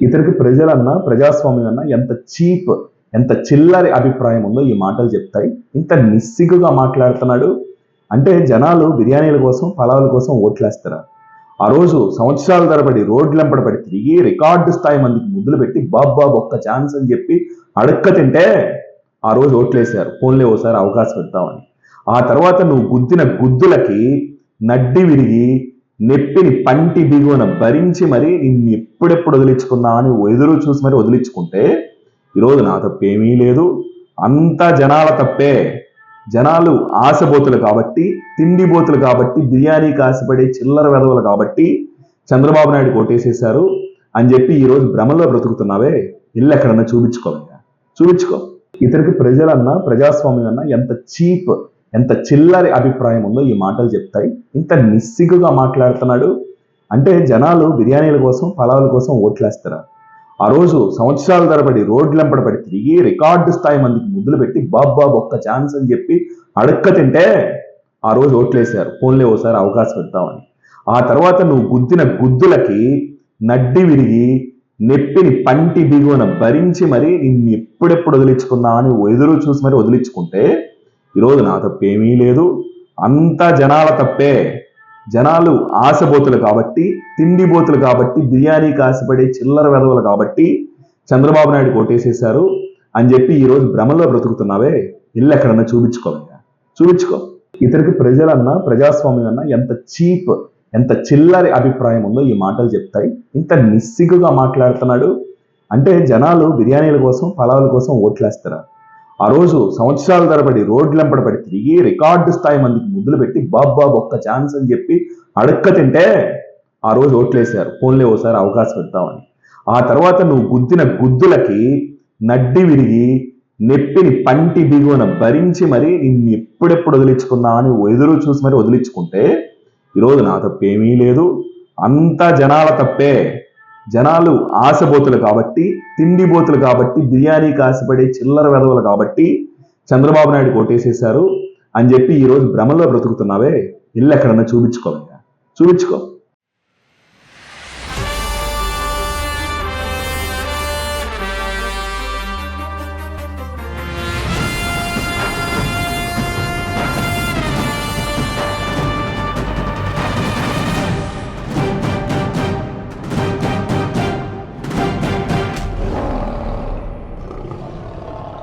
ఇతనికి ప్రజలన్నా ప్రజాస్వామ్యం అన్నా ఎంత చీప్ ఎంత చిల్లరి అభిప్రాయం ఉందో ఈ మాటలు చెప్తాయి. ఇంత నిస్సిగ్గుగా మాట్లాడుతున్నాడు. అంటే జనాలు బిర్యానీల కోసం పలావుల కోసం ఓట్లేస్తారా? ఆ రోజు సంవత్సరాల తరబడి రోడ్లెంపడ పడి తిరిగి రికార్డు స్థాయి మందికి ముద్దులు పెట్టి బాబ్బా ఒక్క ఛాన్స్ అని చెప్పి అడక్క తింటే ఆ రోజు ఓట్లేశారు. ఫోన్లే ఓసారి అవకాశం ఇద్దామని. ఆ తర్వాత నువ్వు గుద్దిన గుద్దులకి నడ్డి విరిగి నెప్పిని పంటి దిగువన భరించి మరి నిన్ను ఎప్పుడెప్పుడు వదిలించుకున్నా అని ఎదురు చూసి మరి వదిలించుకుంటే ఈరోజు నా తప్పేమీ లేదు. అంతా జనాల తప్పే. జనాలు ఆశబోతులు కాబట్టి తిండిబోతులు కాబట్టి బిర్యానీకి ఆశపడే చిల్లర వెధవలు కాబట్టి చంద్రబాబు నాయుడు కొట్టేసేశారు అని చెప్పి ఈరోజు భ్రమలో బ్రతుకుతున్నావే. ఇల్లు ఎక్కడన్నా చూపించుకో చూపించుకో. ఇతనికి ప్రజలన్నా ప్రజాస్వామ్యం అన్నా ఎంత చీప్ ఎంత చిల్లరి అభిప్రాయం ఉందో ఈ మాటలు చెప్తాయి. ఇంత నిస్సిగ్గుగా మాట్లాడుతున్నాడు. అంటే జనాలు బిర్యానీల కోసం పలావుల కోసం ఓట్లేస్తారా? ఆ రోజు సంవత్సరాల తరబడి రోడ్లెంపడ పడి తిరిగి రికార్డు స్థాయి మందికి ముద్దులు పెట్టి బాబాబు ఒక్క ఛాన్స్ అని చెప్పి అడక్క తింటే ఆ రోజు ఓట్లేశారు. ఫోన్లే ఓసారి అవకాశం ఇద్దామని. ఆ తర్వాత నువ్వు గుద్దిన గుద్దులకి నడ్డి విరిగి నెప్పిని పంటి బిగువన భరించి మరి నిన్ను ఎప్పుడెప్పుడు వదిలించుకున్నా అని ఎదురు చూసి మరి వదిలించుకుంటే ఈరోజు నా తప్పేమీ లేదు. అంతా జనాల తప్పే. జనాలు ఆశబోతులు కాబట్టి తిండిబోతులు కాబట్టి బిర్యానీకి ఆశపడే చిల్లర వెధవలు కాబట్టి చంద్రబాబు నాయుడు కొట్టేసేశారు అని చెప్పి ఈరోజు భ్రమలో బ్రతుకుతున్నావే. ఇల్లు ఎక్కడన్నా చూపించుకో చూపించుకో. ఇతనికి ప్రజలన్నా ప్రజాస్వామ్యం అన్నా ఎంత చీప్ ఎంత చిల్లరి అభిప్రాయం ఉందో ఈ మాటలు చెప్తాయి. ఇంత నిస్సిగ్గుగా మాట్లాడుతున్నాడు. అంటే జనాలు బిర్యానీల కోసం పలావుల కోసం ఓట్లేస్తారా? ఆ రోజు సంవత్సరాల తరబడి రోడ్లెంపడ పడి తిరిగి రికార్డు స్థాయి మందికి ముద్దులు పెట్టి బాబాబు ఒక్క ఛాన్స్ అని చెప్పి అడక్క తింటే ఆ రోజు ఓట్లేశారు. ఫోన్లే ఓసారి అవకాశం ఇద్దామని. ఆ తర్వాత నువ్వు గుద్దిన గుద్దులకి నడ్డి విరిగి నెప్పిని పంటి బిగువన భరించి మరి నిన్ను ఎప్పుడెప్పుడు వదిలించుకున్నా అని ఎదురు చూసి మరి వదిలించుకుంటే ఈరోజు నా తప్పేమీ లేదు. అంతా జనాల తప్పే. జనాలు ఆశబోతులు కాబట్టి తిండి బోతులు కాబట్టి బిర్యానీ ఆశపడే చిల్లర వెధవలు కాబట్టి చంద్రబాబు నాయుడు కొట్టేసేశారు అని చెప్పి ఈరోజు భ్రమలో బ్రతుకుతున్నావే. ఇల్లు ఎక్కడన్నా చూపించుకో చూపించుకో.